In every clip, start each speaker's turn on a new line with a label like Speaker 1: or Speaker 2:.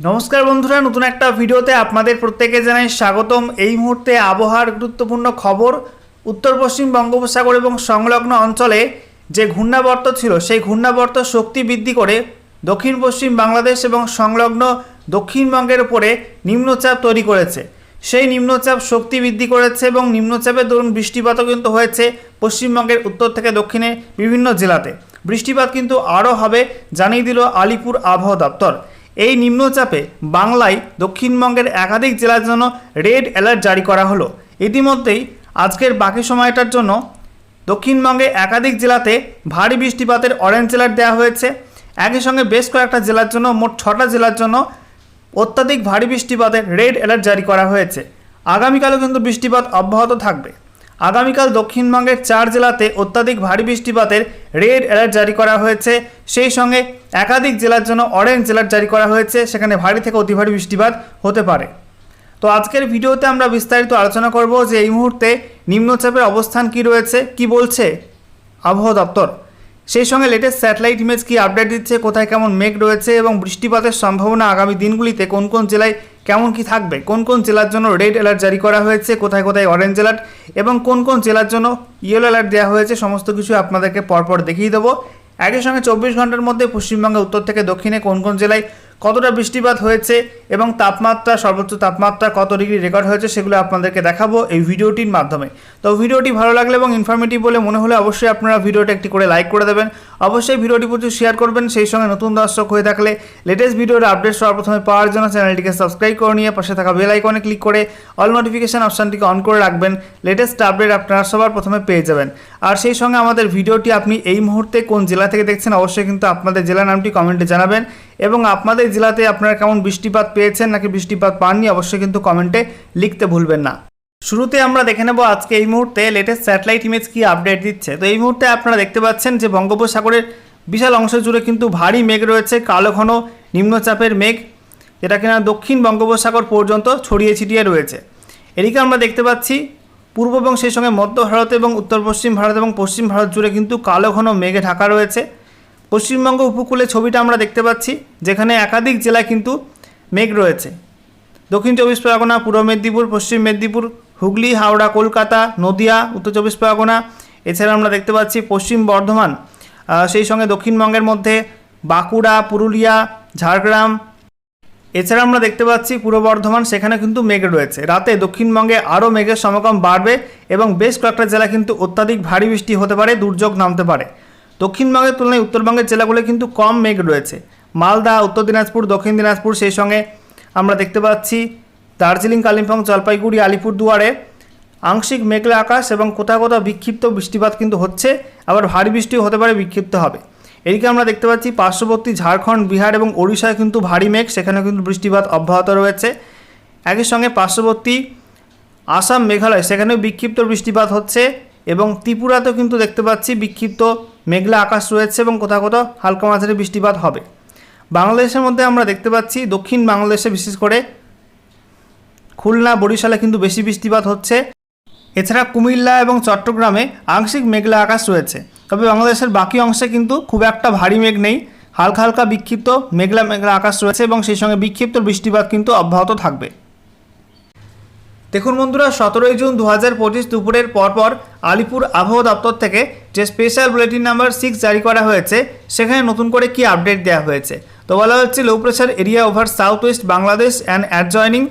Speaker 1: নমস্কার বন্ধুরা, নতুন একটা ভিডিওতে আপনাদের প্রত্যেকে জানাই স্বাগতম। এই মুহূর্তে আবহাওয়ার গুরুত্বপূর্ণ খবর, উত্তর, পশ্চিম বঙ্গোপসাগর এবং সংলগ্ন অঞ্চলে যে ঘূর্ণাবর্ত ছিল, সেই ঘূর্ণাবর্ত শক্তি বৃদ্ধি করে দক্ষিণ, পশ্চিম বাংলাদেশ এবং সংলগ্ন দক্ষিণবঙ্গের উপরে নিম্নচাপ তৈরি করেছে। সেই নিম্নচাপ শক্তি বৃদ্ধি করেছে এবং নিম্নচাপের দরুন বৃষ্টিপাতও কিন্তু হয়েছে পশ্চিমবঙ্গের উত্তর থেকে দক্ষিণে বিভিন্ন জেলাতে। বৃষ্টিপাত কিন্তু আরও হবে, জানিয়ে দিল আলিপুর আবহাওয়া দপ্তর। এই নিম্নচাপে বাংলায় দক্ষিণবঙ্গের একাধিক জেলার জন্য রেড অ্যালার্ট জারি করা হলো। ইতিমধ্যেই আজকের বাকি সময়টার জন্য দক্ষিণবঙ্গে একাধিক জেলাতে ভারী বৃষ্টিপাতের অরেঞ্জ অ্যালার্ট দেওয়া হয়েছে। একই সঙ্গে বেশ কয়েকটা জেলার জন্য, মোট ছটা জেলার জন্য অত্যাধিক ভারী বৃষ্টিপাতের রেড অ্যালার্ট জারি করা হয়েছে। আগামীকালও কিন্তু বৃষ্টিপাত অব্যাহত থাকবে। আগামীকাল দক্ষিণবঙ্গের চার জেলাতে অত্যাধিক ভারী বৃষ্টিপাতের রেড অ্যালার্ট জারি করা হয়েছে। সেই সঙ্গে একাধিক জেলার জন্য অরেঞ্জ অ্যালার্ট জারি করা হয়েছে। সেখানে ভারী থেকে অতি ভারী বৃষ্টিপাত হতে পারে। তো আজকের ভিডিওতে আমরা বিস্তারিত আলোচনা করব যে এই মুহূর্তে নিম্নচাপের অবস্থান কি রয়েছে, কি বলছে আবহাওয়া দপ্তর। সেই সঙ্গে লেটেস্ট স্যাটেলাইট ইমেজ কি আপডেট দিচ্ছে, কোথায় কেমন মেঘ রয়েছে এবং বৃষ্টিপাতের সম্ভাবনা আগামী দিনগুলিতে কোন কোন জেলায় কেমন কি থাকবে? কোন কোন জেলার জন্য রেড অ্যালার্ট জারি করা হয়েছে, কোথায় কোথায় অরেঞ্জ অ্যালার্ট এবং কোন কোন জেলার জন্য ইয়েলো অ্যালার্ট দেওয়া হয়েছে সমস্ত কিছু আপনাদেরকে পরপর দেখিয়ে দেবো। একই সঙ্গে চব্বিশ ঘণ্টার মধ্যে পশ্চিমবঙ্গের উত্তর থেকে দক্ষিণে কোন কোন জেলায় কতটা বৃষ্টিপাত হয়েছে এবং তাপমাত্রা, সর্বোচ্চ তাপমাত্রা কত ডিগ্রি রেকর্ড হয়েছে সেগুলো আপনাদেরকে দেখাবো এই ভিডিওটির মাধ্যমে। তো ভিডিওটি ভালো লাগলে এবং ইনফরমেটিভ বলে মনে হলে অবশ্যই আপনারা ভিডিওটা একটি করে লাইক করে দেবেন। অবশ্যই ভিডিওটি প্রচুর শেয়ার করবেন, সেই সঙ্গে নতুন দর্শক হয়ে থাকলে লেটেস্ট ভিডিওর আপডেট সবার প্রথমে পাওয়ার জন্য চ্যানেলটিকে সাবস্ক্রাইব করে নিয়ে পাশে থাকা বেল আইকনে ক্লিক করে অল নোটিফিকেশান অপশানটিকে অন করে রাখবেন। লেটেস্ট আপডেট আপনারা সবার প্রথমে পেয়ে যাবেন। আর সেই সঙ্গে আমাদের ভিডিওটি আপনি এই মুহূর্তে কোন জেলা থেকে দেখছেন, অবশ্যই কিন্তু আপনাদের জেলা নামটি কমেন্টে জানাবেন। এবং আপনাদের জেলাতে আপনারা কেমন বৃষ্টিপাত পেয়েছেন নাকি বৃষ্টিপাত পাননি, অবশ্যই কিন্তু কমেন্টে লিখতে ভুলবেন না। শুরুতে আমরা দেখে নেব আজকে এই মুহূর্তে লেটেস্ট স্যাটেলাইট ইমেজ কি আপডেট দিচ্ছে। তো এই মুহূর্তে আপনারা দেখতে পাচ্ছেন যে বঙ্গোপসাগরের বিশাল অংশ জুড়ে কিন্তু ভারী মেঘ রয়েছে, কালো ঘন নিম্নচাপের মেঘ, যেটা কিনা দক্ষিণ বঙ্গোপসাগর পর্যন্ত ছড়িয়ে ছিটিয়ে রয়েছে। এদিকে আমরা দেখতে পাচ্ছি, পূর্ব এবং সেই সঙ্গে মধ্য ভারত এবং উত্তর পশ্চিম ভারত এবং পশ্চিম ভারত জুড়ে কিন্তু কালো ঘন মেঘে ঢাকা রয়েছে। পশ্চিমবঙ্গ উপকূলে ছবিটা আমরা দেখতে পাচ্ছি, যেখানে একাধিক জেলায় কিন্তু মেঘ রয়েছে। দক্ষিণ চব্বিশ পরগনা, পূর্ব মেদিনীপুর, পশ্চিম মেদিনীপুর, হুগলি, হাওড়া, কলকাতা, নদিয়া, উত্তর চব্বিশ পরগনা, এছাড়া আমরা দেখতে পাচ্ছি পশ্চিম বর্ধমান সেই সঙ্গে দক্ষিণবঙ্গের মধ্যে বাঁকুড়া, পুরুলিয়া, ঝাড়গ্রাম, এছাড়া আমরা দেখতে পাচ্ছি পূর্ব বর্ধমান, সেখানে কিন্তু মেঘ রয়েছে। রাতে দক্ষিণবঙ্গে আরও মেঘের সমাগম বাড়বে এবং বেশ কয়েকটা জেলা কিন্তু অত্যাধিক ভারী বৃষ্টি হতে পারে, দুর্যোগ নামতে পারে। দক্ষিণবঙ্গের তুলনায় উত্তরবঙ্গের জেলাগুলো কিন্তু কম মেঘ রয়েছে। মালদা, উত্তর দিনাজপুর, দক্ষিণ দিনাজপুর, সেই সঙ্গে আমরা দেখতে পাচ্ছি দার্জিলিং, কালিম্পং, জলপাইগুড়ি, আলিপুরদুয়ারে আংশিক মেঘলা আকাশ এবং কোথাও কোথাও বিক্ষিপ্ত বৃষ্টিপাত কিন্তু হচ্ছে। আবার ভারী বৃষ্টিও হতে পারে, বিক্ষিপ্ত হবে। এদিকে আমরা দেখতে পাচ্ছি পার্শ্ববর্তী ঝাড়খণ্ড, বিহার এবং ওড়িশায় কিন্তু ভারী মেঘ সেখানে কিন্তু বৃষ্টিপাত অব্যাহত রয়েছে। একই সঙ্গে পার্শ্ববর্তী আসাম, মেঘালয়, সেখানেও বিক্ষিপ্ত বৃষ্টিপাত হচ্ছে এবং ত্রিপুরাতেও কিন্তু দেখতে পাচ্ছি বিক্ষিপ্ত মেঘলা আকাশ রয়েছে এবং কোথাও কোথাও হালকা মাঝারি বৃষ্টিপাত হবে। বাংলাদেশের মধ্যে আমরা দেখতে পাচ্ছি, দক্ষিণ বাংলাদেশে বিশেষ করে খুলনা, বরিশালে কিন্তু বেশি বৃষ্টিপাত হচ্ছে। এছাড়া কুমিল্লা এবং চট্টগ্রামে আংশিক মেঘলা আকাশ রয়েছে। তবে বাংলাদেশের বাকি অংশে কিন্তু খুব একটা ভারী মেঘ নেই। হালকা হালকা বিক্ষিপ্ত মেঘলা মেঘলা আকাশ রয়েছে এবং সেই সঙ্গে বিক্ষিপ্ত বৃষ্টিপাত কিন্তু অব্যাহত থাকবে। দেখুন বন্ধুরা, সতেরোই জুন দু হাজার পঁচিশ দুপুরের পরপর আলিপুর আবহাওয়া দপ্তর থেকে যে স্পেশাল বুলেটিন নাম্বার সিক্স জারি করা হয়েছে, সেখানে নতুন করে কি আপডেট দেওয়া হয়েছে? তো বলা হচ্ছে low pressure area over south west Bangladesh and adjoining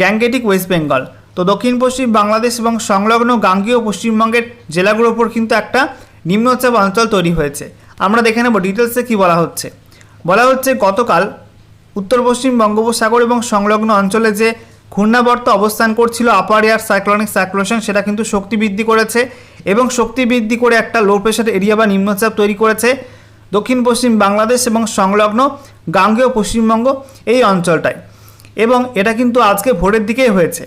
Speaker 1: gangetic west Bengal তো দক্ষিণ পশ্চিম বাংলাদেশ এবং সংলগ্ন গাঙ্গীয় পশ্চিমবঙ্গের জেলাগুলোর উপর কিন্তু একটা নিম্নচাপ অঞ্চল তৈরি হয়েছে। আমরা দেখে নেব ডিটেলসে কী বলা হচ্ছে। বলা হচ্ছে গতকাল উত্তর পশ্চিম বঙ্গোপসাগর এবং সংলগ্ন অঞ্চলে যে ঘূর্ণাবর্ত অবস্থান করছিল আপার এয়ার সাইক্লনিক সার্কুলেশন সেটা কিন্তু শক্তি বৃদ্ধি করেছে এবং শক্তি বৃদ্ধি করে একটা লো প্রেশার এরিয়া বা নিম্নচাপ তৈরি করেছে দক্ষিণ, পশ্চিম বাংলাদেশ এবং সংলগ্ন গাঙ্গেয় পশ্চিমবঙ্গ এই অঞ্চলটায়। এবং এটা কিন্তু আজকে ভোরের দিকেই হয়েছে।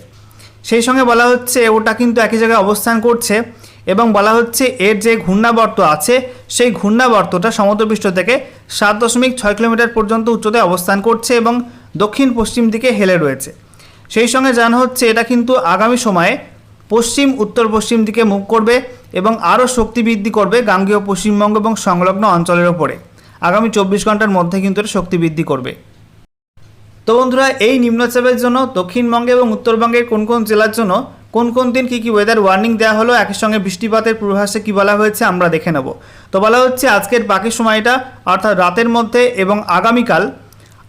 Speaker 1: সেই সঙ্গে বলা হচ্ছে ওটা কিন্তু একই জায়গায় অবস্থান করছে এবং বলা হচ্ছে এর যে ঘূর্ণাবর্ত আছে, সেই ঘূর্ণাবর্তটা সমুদ্রপৃষ্ঠ থেকে সাত দশমিক ছয় কিলোমিটার পর্যন্ত উচ্চতায় অবস্থান করছে এবং দক্ষিণ পশ্চিম দিকে হেলে রয়েছে। সেই সঙ্গে জানা হচ্ছে, এটা কিন্তু আগামী সময়ে পশ্চিম, উত্তর পশ্চিম দিকে মুখ করবে এবং আরও শক্তি বৃদ্ধি করবে গাঙ্গেয় পশ্চিমবঙ্গ এবং সংলগ্ন অঞ্চলের ওপরে। আগামী চব্বিশ ঘণ্টার মধ্যে কিন্তু এটা শক্তি বৃদ্ধি করবে। তো বন্ধুরা, এই নিম্নচাপের জন্য দক্ষিণবঙ্গে এবং উত্তরবঙ্গের কোন কোন জেলার জন্য কোন কোন দিন কী কী ওয়েদার ওয়ার্নিং দেওয়া হলো, একই সঙ্গে বৃষ্টিপাতের পূর্বাভাসে কী বলা হয়েছে আমরা দেখে নেব। তো বলা হচ্ছে, আজকের বাকি সময়টা, অর্থাৎ রাতের মধ্যে এবং আগামীকাল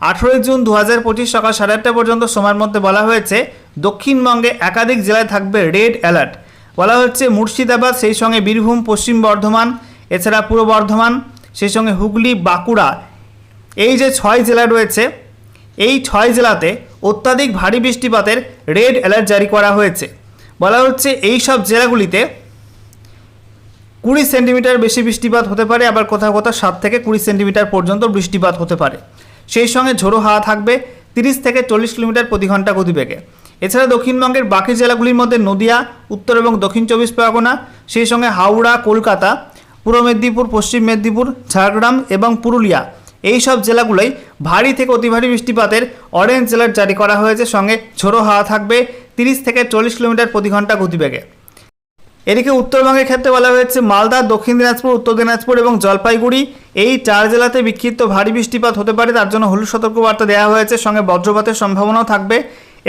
Speaker 1: আঠেরোই জুন দু হাজার পঁচিশ সকাল সাড়ে আটটা পর্যন্ত সময়ের মধ্যে বলা হয়েছে, দক্ষিণবঙ্গে একাধিক জেলায় থাকবে রেড অ্যালার্ট। বলা হচ্ছে মুর্শিদাবাদ, সেই সঙ্গে বীরভূম, পশ্চিম বর্ধমান, এছাড়া পূর্ব বর্ধমান, সেই সঙ্গে হুগলি, বাঁকুড়া। এই যে ছয় জেলা রয়েছে, এই ছয় জেলাতে অত্যাধিক ভারী বৃষ্টিপাতের রেড অ্যালার্ট জারি করা হয়েছে। বলা হচ্ছে এই সব জেলাগুলিতে কুড়ি সেন্টিমিটার বেশি বৃষ্টিপাত হতে পারে, আবার কোথাও কোথাও সাত থেকে কুড়ি সেন্টিমিটার পর্যন্ত বৃষ্টিপাত হতে পারে। সেই সঙ্গে ঝোড়ো হাওয়া থাকবে তিরিশ থেকে চল্লিশ কিলোমিটার প্রতি ঘণ্টা গতিবেগে। এছাড়া দক্ষিণবঙ্গের বাকি জেলাগুলির মধ্যে নদিয়া, উত্তর এবং দক্ষিণ চব্বিশ পরগনা, সেই সঙ্গে হাওড়া, কলকাতা, পূর্ব মেদিনীপুর, পশ্চিম মেদিনীপুর, ঝাড়গ্রাম এবং পুরুলিয়া, এই সব জেলাগুলোই ভারী থেকে অতি ভারী বৃষ্টিপাতের অরেঞ্জ অ্যালার্ট জারি করা হয়েছে। সঙ্গে ঝোড়ো হাওয়া থাকবে তিরিশ থেকে চল্লিশ কিলোমিটার প্রতি ঘণ্টা গতিবেগে। এদিকে উত্তরবঙ্গের ক্ষেত্রে বলা হয়েছে, মালদা, দক্ষিণ দিনাজপুর, উত্তর দিনাজপুর এবং জলপাইগুড়ি এই চার জেলাতে বিক্ষিপ্ত ভারী বৃষ্টিপাত হতে পারে। তার জন্য হলুদ সতর্কবার্তা দেওয়া হয়েছে। সঙ্গে বজ্রপাতের সম্ভাবনাও থাকবে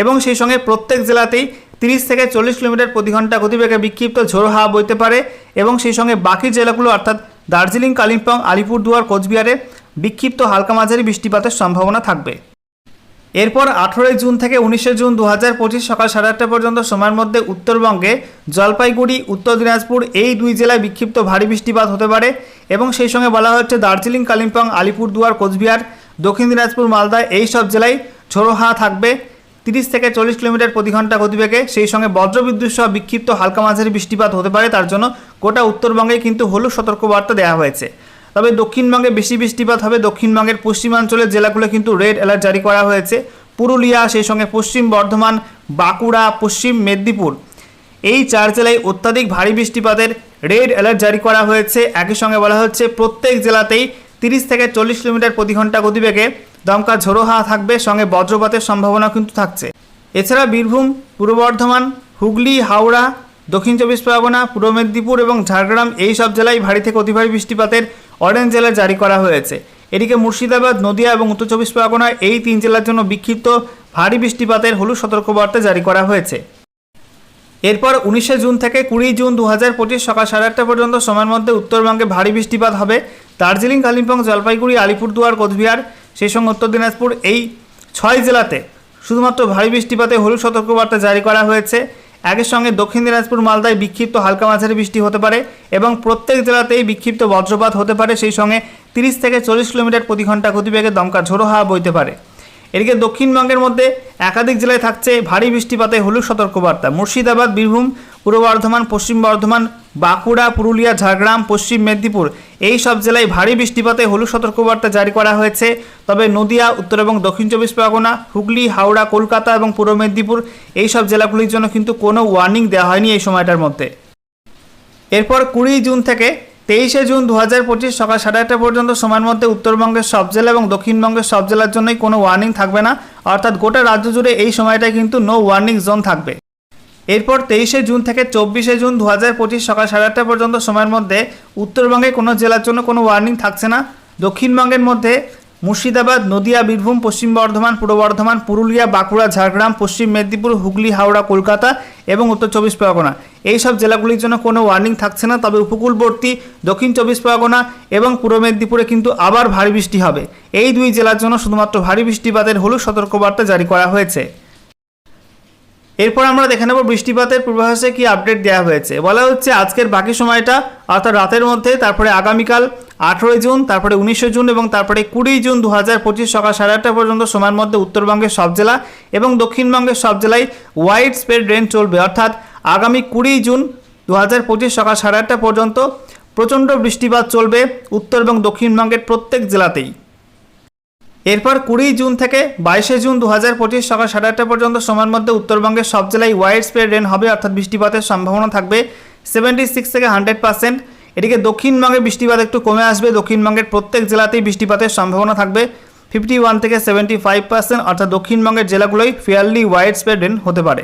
Speaker 1: এবং সেই সঙ্গে প্রত্যেক জেলাতেই তিরিশ থেকে চল্লিশ কিলোমিটার প্রতি ঘণ্টা গতিবেগে বিক্ষিপ্ত ঝোড়ো হাওয়া বইতে পারে এবং সেই সঙ্গে বাকি জেলাগুলো, অর্থাৎ দার্জিলিং, কালিম্পং, আলিপুরদুয়ার, কোচবিহারে বিক্ষিপ্ত হালকা মাঝারি বৃষ্টিপাতের সম্ভাবনা থাকবে। এরপর আঠেরোই জুন থেকে উনিশে জুন দু হাজার পঁচিশ সকাল সাড়ে আটটা পর্যন্ত সময়ের মধ্যে উত্তরবঙ্গে জলপাইগুড়ি, উত্তর দিনাজপুর এই দুই জেলায় বিক্ষিপ্ত ভারী বৃষ্টিপাত হতে পারে এবং সেই সঙ্গে বলা হচ্ছে দার্জিলিং, কালিম্পং, আলিপুরদুয়ার, কোচবিহার, দক্ষিণ দিনাজপুর, মালদা এই সব জেলায় ঝোড়ো হাওয়া থাকবে। তিরিশ থেকে চল্লিশ কিলোমিটার প্রতি ঘণ্টা গতিবেগে সেই সঙ্গে বজ্রবিদ্যুৎ সহ বিক্ষিপ্ত হালকা মাঝারি বৃষ্টিপাত হতে পারে। তার জন্য গোটা উত্তরবঙ্গে কিন্তু হলুদ সতর্কবার্তা দেওয়া হয়েছে। তবে দক্ষিণবঙ্গে বেশি বৃষ্টিপাত হবে। দক্ষিণবঙ্গের পশ্চিমাঞ্চলের জেলাগুলো কিন্তু রেড অ্যালার্ট জারি করা হয়েছে। পুরুলিয়া, সেই সঙ্গে পশ্চিম বর্ধমান, বাঁকুড়া, পশ্চিম মেদিনীপুর। এই চার জেলায় অত্যাধিক ভারী বৃষ্টিপাতের রেড অ্যালার্ট জারি করা হয়েছে। একই সঙ্গে বলা হচ্ছে, প্রত্যেক জেলাতেই তিরিশ থেকে চল্লিশ কিলোমিটার প্রতি ঘণ্টা গতিবেগে দমকা ঝোড়ো হাওয়া থাকবে। সঙ্গে বজ্রপাতের সম্ভাবনা কিন্তু থাকছে। এছাড়া বীরভূম, পূর্ব বর্ধমান, হুগলি, হাওড়া, দক্ষিণ চব্বিশ পরগনা, পূর্ব মেদিনীপুর এবং ঝাড়গ্রাম এই সব জেলায় ভারী থেকে অতি ভারী বৃষ্টিপাতের অরেঞ্জ জেলায় জারি করা হয়েছে। এদিকে মুর্শিদাবাদ, নদিয়া এবং উত্তর চব্বিশ পরগনা এই তিন জেলার জন্য বিক্ষিপ্ত ভারী বৃষ্টিপাতের হলুদ সতর্কবার্তা জারি করা হয়েছে। এরপর উনিশে জুন থেকে কুড়ি জুন দু হাজার পঁচিশ সকাল সাড়ে আটটা পর্যন্ত সময়ের মধ্যে উত্তরবঙ্গে ভারী বৃষ্টিপাত হবে। দার্জিলিং, কালিম্পং, জলপাইগুড়ি, আলিপুরদুয়ার, কোচবিহার, সেই সঙ্গে উত্তর দিনাজপুর এই ছয় জেলাতে শুধুমাত্র ভারী বৃষ্টিপাতে হলুদ সতর্কবার্তা জারি করা হয়েছে। একের সঙ্গে দক্ষিণ দিনাজপুর মালদায় বিক্ষিপ্ত হালকা মাঝারি বৃষ্টি হতে পারে এবং প্রত্যেক জেলাতেই বিক্ষিপ্ত বজ্রপাত হতে পারে। সেই সঙ্গে তিরিশ থেকে চল্লিশ কিলোমিটার প্রতি ঘণ্টা গতিবেগে দমকা ঝোড়ো হাওয়া বইতে পারে। এদিকে দক্ষিণবঙ্গের মধ্যে একাধিক জেলায় থাকছে ভারী বৃষ্টিপাতে হলুদ সতর্কবার্তা। মুর্শিদাবাদ, বীরভূম, পূর্ব বর্ধমান, পশ্চিম বর্ধমান, বাঁকুড়া, পুরুলিয়া, ঝাড়গ্রাম, পশ্চিম মেদিনীপুর এই সব জেলায় ভারী বৃষ্টিপাতে হলুদ সতর্কবার্তা জারি করা হয়েছে। তবে নদিয়া, উত্তর এবং দক্ষিণ চব্বিশ পরগনা, হুগলি, হাওড়া, কলকাতা এবং পূর্ব মেদিনীপুর এই সব জেলাগুলির জন্য কিন্তু কোনো ওয়ার্নিং দেওয়া হয়নি এই সময়টার মধ্যে। এরপর কুড়ি জুন থেকে তেইশে জুন দু হাজার পঁচিশ সকাল সাড়ে আটটা পর্যন্ত সময়ের মধ্যে উত্তরবঙ্গের সব জেলা এবং দক্ষিণবঙ্গের সব জেলার জন্যই কোনো ওয়ার্নিং থাকবে না। অর্থাৎ গোটা রাজ্য জুড়ে এই সময়টায় কিন্তু নো ওয়ার্নিং জোন থাকবে। এরপর তেইশে জুন থেকে চব্বিশে জুন দু হাজার পঁচিশ সকাল সাড়ে আটটা পর্যন্ত সময়ের মধ্যে উত্তরবঙ্গে কোনো জেলার জন্য কোনো ওয়ার্নিং থাকছে না। দক্ষিণবঙ্গের মধ্যে মুর্শিদাবাদ, নদিয়া, বীরভূম, পশ্চিম বর্ধমান, পূর্ব বর্ধমান, পুরুলিয়া, বাঁকুড়া, ঝাড়গ্রাম, পশ্চিম মেদিনীপুর, হুগলি, হাওড়া, কলকাতা এবং উত্তর চব্বিশ পরগনা। এই সব জেলাগুলির জন্য কোনো ওয়ার্নিং থাকছে না, তবে উপকূলবর্তী, দক্ষিণ চব্বিশ পরগনা এবং পূর্ব মেদিনীপুরে কিন্তু আবার ভারী বৃষ্টি হবে। এই দুই জেলার জন্য শুধুমাত্র ভারী বৃষ্টিপাতের হলুদ সতর্কবার্তা জারি করা হয়েছে। এরপর আমরা দেখে নেব বৃষ্টিপাতের পূর্বাভাসে কি আপডেট দেওয়া হয়েছে। বলা হচ্ছে আজকের বাকি সময়টা অর্থাৎ রাতের মধ্যে, তারপরে আগামীকাল আঠেরোই জুন, তারপরে উনিশে জুন এবং তারপরে কুড়ি জুন দু হাজার পঁচিশ সকাল সাড়ে আটটা পর্যন্ত সময়ের মধ্যে উত্তরবঙ্গের সব জেলা এবং দক্ষিণবঙ্গের সব জেলায় ওয়াইড স্প্রেড রেন চলবে। অর্থাৎ আগামী কুড়ি জুন দু হাজার পঁচিশ সকাল সাড়ে আটটা পর্যন্ত প্রচণ্ড বৃষ্টিপাত চলবে উত্তর এবং দক্ষিণবঙ্গের প্রত্যেক জেলাতেই। এরপর কুড়ি জুন থেকে বাইশে জুন দু হাজার পঁচিশ সকাল সাড়ে আটটা পর্যন্ত সময়ের মধ্যে উত্তরবঙ্গের সব জেলায় ওয়াইড স্প্রেড রেন হবে, অর্থাৎ বৃষ্টিপাতের সম্ভাবনা থাকবে সেভেন্টি সিক্স থেকে হান্ড্রেড পার্সেন্ট এদিকে দক্ষিণবঙ্গে বৃষ্টিপাত একটু কমে আসবে দক্ষিণবঙ্গের প্রত্যেক জেলাতেই বৃষ্টিপাতের সম্ভাবনা থাকবে ফিফটি ওয়ান থেকে সেভেন্টি ফাইভ পার্সেন্ট অর্থাৎ দক্ষিণবঙ্গের জেলাগুলোই ফেয়ারলি ওয়াইড স্প্রেড রেন হতে পারে।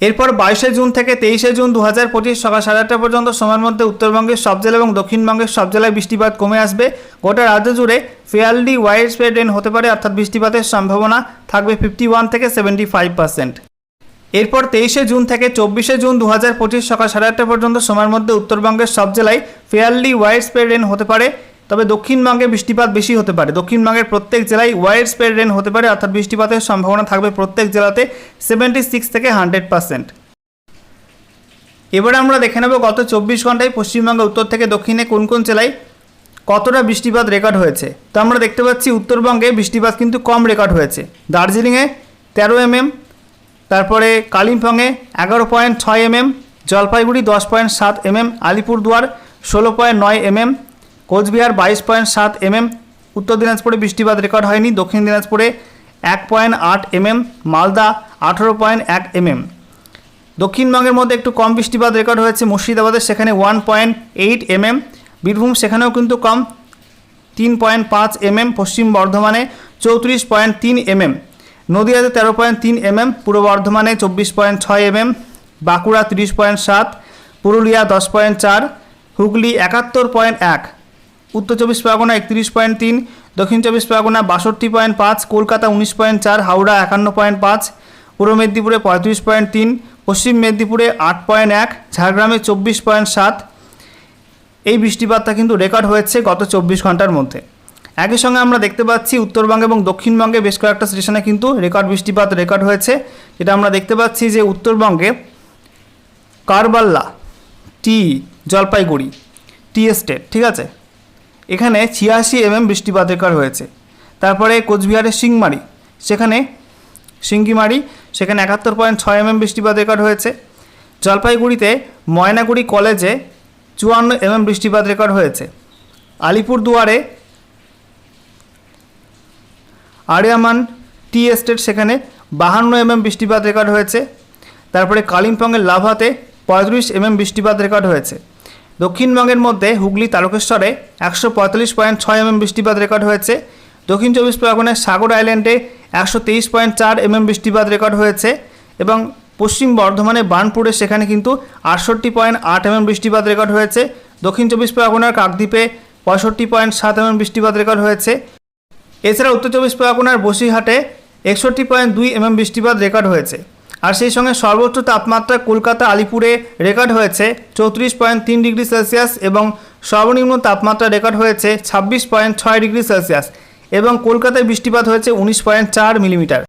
Speaker 1: এরপর বাইশে জুন থেকে তেইশে জুন দু হাজার পঁচিশ সকাল সাড়ে আটটা পর্যন্ত সময়ের মধ্যে উত্তরবঙ্গের সব জেলা এবং দক্ষিণবঙ্গের সব জেলায় বৃষ্টিপাত কমে আসবে। গোটা রাজ্য জুড়ে ফেয়ারলি ওয়াইড স্প্রেড রেন হতে পারে, অর্থাৎ বৃষ্টিপাতের সম্ভাবনা থাকবে ফিফটি ওয়ান থেকে সেভেন্টি ফাইভ পার্সেন্ট এরপর তেইশে জুন থেকে চব্বিশে জুন দু হাজার পঁচিশ সকাল সাড়ে আটটা পর্যন্ত সময়ের মধ্যে উত্তরবঙ্গের সব জেলায় ফেয়ারলি ওয়াইড স্প্রেড রেন হতে পারে। তবে দক্ষিণবঙ্গে বৃষ্টিপাত বেশি হতে পারে। দক্ষিণবঙ্গের প্রত্যেক জেলায় ওয়াইড স্প্রেড রেন হতে পারে, অর্থাৎ বৃষ্টিপাতের সম্ভাবনা থাকবে প্রত্যেক জেলাতে সেভেন্টি সিক্স থেকে হান্ড্রেড পার্সেন্ট এবারে আমরা দেখে নেব গত চব্বিশ ঘন্টায় পশ্চিমবঙ্গের উত্তর থেকে দক্ষিণে কোন কোন জেলায় কতটা বৃষ্টিপাত রেকর্ড হয়েছে। তো আমরা দেখতে পাচ্ছি উত্তরবঙ্গে বৃষ্টিপাত কিন্তু কম রেকর্ড হয়েছে। দার্জিলিংয়ে তেরো এমএম তারপরে কালিম্পংয়ে এগারো পয়েন্ট ছয় এমএম জলপাইগুড়ি দশ পয়েন্ট সাত এমএম আলিপুরদুয়ার ষোলো পয়েন্ট নয় এমএম কোচবিহার বাইশ পয়েন্ট সাত এমএম, উত্তর দিনাজপুরে বৃষ্টিপাত রেকর্ড হয়নি, দক্ষিণ দিনাজপুরে এক পয়েন্ট আট এমএম, মালদা আঠেরো পয়েন্ট এক এমএম। দক্ষিণবঙ্গের মধ্যে একটু কম বৃষ্টিপাত রেকর্ড হয়েছে মুর্শিদাবাদের সেখানে one point eight MM, Birbhum সেখানেও কিন্তু কম, তিন পয়েন্ট পাঁচ এমএম, পশ্চিম বর্ধমানে চৌত্রিশ পয়েন্ট তিন এমএম, নদিয়াতে তেরো পয়েন্ট তিন এমএম, পূর্ব বর্ধমানে চব্বিশ পয়েন্ট ছয় এমএম, বাঁকুড়া তিরিশ পয়েন্ট সাত, পুরুলিয়া দশ পয়েন্ট চার, হুগলি একাত্তর পয়েন্ট এক উত্তর চব্বিশ পরগনা একত্রিশ পয়েন্ট তিন, দক্ষিণ চব্বিশ পরগনা বাষট্টি পয়েন্ট পাঁচ, কলকাতা উনিশ পয়েন্ট চার, হাওড়া একান্ন পয়েন্ট পাঁচ, পূর্ব মেদিনীপুরে পঁয়ত্রিশ পয়েন্ট তিন, পশ্চিম মেদিনীপুরে আট পয়েন্ট এক, ঝাড়গ্রামে চব্বিশ পয়েন্ট সাত। এই বৃষ্টিপাতটা কিন্তু রেকর্ড হয়েছে গত চব্বিশ ঘণ্টার মধ্যে। একই সঙ্গে আমরা দেখতে পাচ্ছি উত্তরবঙ্গে এবং দক্ষিণবঙ্গে বেশ কয়েকটা স্টেশনে কিন্তু রেকর্ড বৃষ্টিপাত রেকর্ড হয়েছে। যেটা আমরা দেখতে পাচ্ছি যে উত্তরবঙ্গে কারবাল্লা টি, জলপাইগুড়ি, টি এস্টেট, ঠিক আছে? এখানে ছিয়াশি এমএম বৃষ্টিপাত রেকর্ড হয়েছে। তারপরে কোচবিহারের সিংমারি সেখানে সিঙ্গিমারি সেখানে একাত্তর পয়েন্ট ছয় এমএম বৃষ্টিপাত রেকর্ড হয়েছে। জলপাইগুড়িতে ময়নাগুড়ি কলেজে চুয়ান্ন এমএম বৃষ্টিপাত রেকর্ড হয়েছে। আলিপুরদুয়ারে আরিয়ামান টি এস্টেট, সেখানে বাহান্ন এমএম বৃষ্টিপাত রেকর্ড হয়েছে। তারপরে কালিম্পংয়ের লাভাতে পঁয়ত্রিশ এমএম বৃষ্টিপাত রেকর্ড হয়েছে। দক্ষিণবঙ্গের মধ্যে হুগলি তারকেশ্বরে একশো পঁয়তাল্লিশ পয়েন্ট ছয় এমএম বৃষ্টিপাত রেকর্ড হয়েছে। দক্ষিণ চব্বিশ পরগনার সাগর আইল্যান্ডে একশো তেইশ পয়েন্ট চার এমএম বৃষ্টিপাত রেকর্ড হয়েছে এবং পশ্চিম বর্ধমানে বার্নপুরে সেখানে কিন্তু আটষট্টি পয়েন্ট আট এমএম বৃষ্টিপাত রেকর্ড হয়েছে। দক্ষিণ চব্বিশ পরগনার কাকদ্বীপে পঁয়ষট্টি পয়েন্ট সাত এমএম বৃষ্টিপাত রেকর্ড হয়েছে। এছাড়া উত্তর চব্বিশ পরগনার বসিরহাটে একষট্টি পয়েন্ট দুই এমএম বৃষ্টিপাত রেকর্ড হয়েছে। আর সেই সঙ্গে সর্বোচ্চ তাপমাত্রা কলকাতা, আলিপুরে রেকর্ড হয়েছে চৌত্রিশ পয়েন্ট তিন ডিগ্রি সেলসিয়াস এবং সর্বনিম্ন তাপমাত্রা রেকর্ড হয়েছে ছাব্বিশ পয়েন্ট ছয় ডিগ্রি সেলসিয়াস এবং কলকাতায় বৃষ্টিপাত হয়েছে উনিশ পয়েন্ট চার মিলিমিটার।